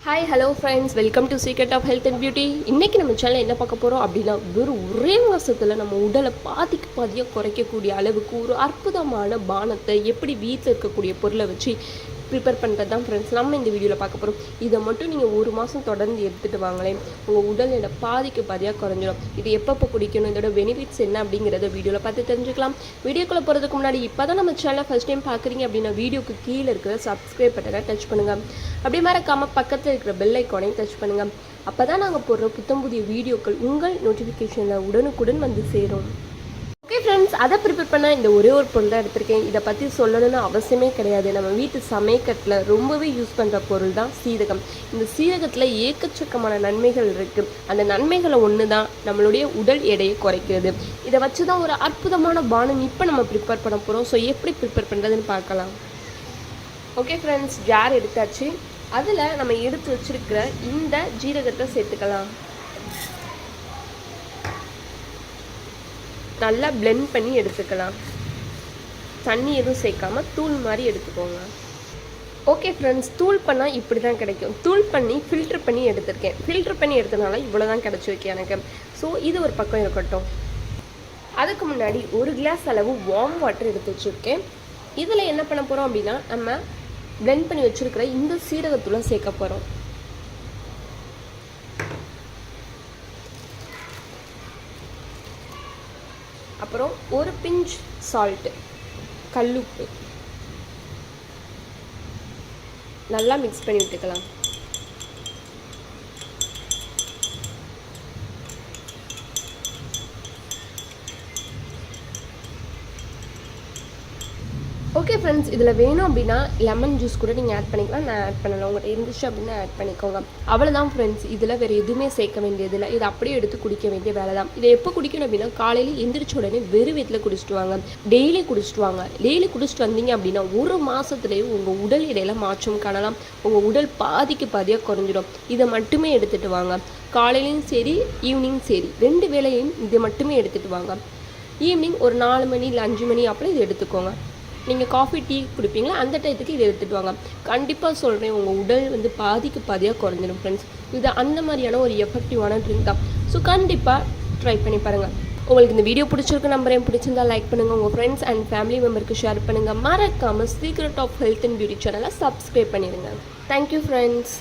Hi hello friends welcome to secret of health and beauty இன்றைக்கி நம்ம channel என்ன பார்க்க போகிறோம் அப்படின்னா வெறும் ஒரே மாதத்தில் நம்ம உடலை பாதிக்கு பாதியாக குறைக்கக்கூடிய அளவுக்கு ஒரு அற்புதமான பானத்தை எப்படி வீட்டில் இருக்கக்கூடிய பொருளை வச்சு ப்ரிப்பேர் பண்ணுறது தான் ஃப்ரெண்ட்ஸ் நம்ம இந்த வீடியோவில் பார்க்க போகிறோம் இதை மட்டும் நீங்கள் ஒரு மாதம் தொடர்ந்து எடுத்துகிட்டு வாங்களேன். உங்கள் உடல் எடை பாதிக்கு பாதியாக குறைஞ்சிடும் இது எப்பப்போ குடிக்கணும்? இதோட பெனிஃபிட்ஸ் என்ன அப்படிங்கிறத வீடியோவில் பார்த்து தெரிஞ்சுக்கலாம். வீடியோக்குள்ளே போகிறதுக்கு முன்னாடி இப்போ தான் நம்ம சேனலை ஃபஸ்ட் டைம் பார்க்குறீங்க அப்படின்னா வீடியோக்கு கீழே இருக்கிற சப்ஸ்கிரைப் பட்டனை டச் பண்ணுங்கள் அப்படியே மறக்காமல் பக்கத்தில் இருக்கிற பெல் ஐக்கானையும் டச் பண்ணுங்கள் அப்போ தான் நாங்கள் போடுற புத்தம் புதிய வீடியோக்கள் உங்கள் நோட்டிஃபிகேஷனில் உடனுக்குடன் வந்து சேரும். அதை ப்ரிப்பேர் பண்ணால் இந்த ஒரே ஒரு பொருள் தான் எடுத்திருக்கேன். இதை பற்றி சொல்லணும்னு அவசியமே கிடையாது. நம்ம வீட்டு சமையக்கட்டில் ரொம்பவே யூஸ் பண்ணுற பொருள் தான் சீரகம். இந்த சீரகத்தில் ஏக்கச்சக்கமான நன்மைகள் இருக்குது அந்த நன்மைகளை ஒன்று தான் நம்மளுடைய உடல் எடையை குறைக்கிறது. இதை வச்சு தான் ஒரு அற்புதமான பானம் இப்போ நம்ம ப்ரிப்பேர் பண்ண போகிறோம் ஸோ எப்படி ப்ரிப்பேர் பண்ணுறதுன்னு பார்க்கலாம். ஓகே ஃப்ரெண்ட்ஸ் ஜார் எடுத்தாச்சு. அதில் நம்ம எடுத்து வச்சிருக்கிற இந்த ஜீரகத்தை சேர்த்துக்கலாம். நல்லா பிளெண்ட் பண்ணி எடுத்துக்கலாம். தண்ணி எதுவும் சேர்க்காம தூள் மாதிரி எடுத்துக்கோங்க. ஓகே ஃப்ரெண்ட்ஸ் தூள் பண்ணால் இப்படி தான் கிடைக்கும். தூள் பண்ணி ஃபில்டர் பண்ணி எடுத்திருக்கேன். ஃபில்டர் பண்ணி எடுத்தனால இவ்வளோ தான் கிடச்சிருக்கு எனக்கு. ஸோ இது ஒரு பக்கம் இருக்கட்டும். அதுக்கு முன்னாடி ஒரு கிளாஸ் அளவு வார்ம் வாட்டர் எடுத்து வச்சுருக்கேன். இதில் என்ன பண்ண போகிறோம் அப்படின்னா நம்ம பிளெண்ட் பண்ணி வச்சுருக்கிற இந்த சீரகத்தூளை சேர்க்க போகிறோம் அப்புறம் ஒரு பிஞ்ச் சால்ட்டு கல்லுப்பு. நல்லா மிக்ஸ் பண்ணி விட்டுக்கலாம். ஓகே ஃப்ரெண்ட்ஸ் இதில் வேணும் அப்படின்னா லெமன் ஜூஸ் கூட நீங்கள் ஆட் பண்ணிக்கலாம். நான் ஆட் பண்ணலாம் உங்கள்கிட்ட இருந்துச்சு அப்படின்னா ஆட் பண்ணிக்கோங்க. அவ்வளோதான் ஃப்ரெண்ட்ஸ் இதில் வேறு எதுவுமே சேர்க்க வேண்டியதில்லை. இதை அப்படியே எடுத்து குடிக்க வேண்டிய வேலை தான். இதை எப்போ குடிக்கணும் அப்படின்னா காலையில் எந்திரிச்ச உடனே வெறும் வீட்டில் குடிச்சிட்டு வாங்க. டெய்லி குடிச்சிட்டு வாங்க. டெய்லி குடிச்சிட்டு வந்தீங்க அப்படின்னா ஒரு மாதத்துலேயே உங்கள் உடல் இடையில மாற்றம் காணலாம். உங்கள் உடல் பாதிக்கு பாதியாக குறைஞ்சிடும். இதை மட்டுமே எடுத்துகிட்டு வாங்க. காலையிலையும் சரி ஈவினிங் சரி. ரெண்டு வேளையும் இதை மட்டுமே எடுத்துகிட்டு வாங்க. ஈவினிங் ஒரு நாலு மணி இல்லை அஞ்சு மணி அப்புறம் இதை எடுத்துக்கோங்க. நீங்கள் காஃபி டீ குடிப்பீங்களா? அந்த டயத்துக்கு இதை எடுத்துகிட்டு வாங்க கண்டிப்பாக சொல்கிறேன் உங்கள் உடல் வந்து பாதிக்கு பாதியாக குறைஞ்சிடும் ஃப்ரெண்ட்ஸ் இது அந்த மாதிரியான ஒரு எஃபெக்டிவான ட்ரிங்க் தான். ஸோ கண்டிப்பாக ட்ரை பண்ணி பாருங்கள் உங்களுக்கு இந்த வீடியோ பிடிச்சிருக்கு நம்பரையும் பிடிச்சிருந்தா லைக் பண்ணுங்கள் உங்கள் ஃப்ரெண்ட்ஸ் அண்ட் ஃபேமிலி மெம்பருக்கு ஷேர் பண்ணுங்கள் மறக்காமல் secret of health and beauty சேனலை சப்ஸ்கிரைப் பண்ணிடுங்க தேங்க்யூ ஃப்ரெண்ட்ஸ்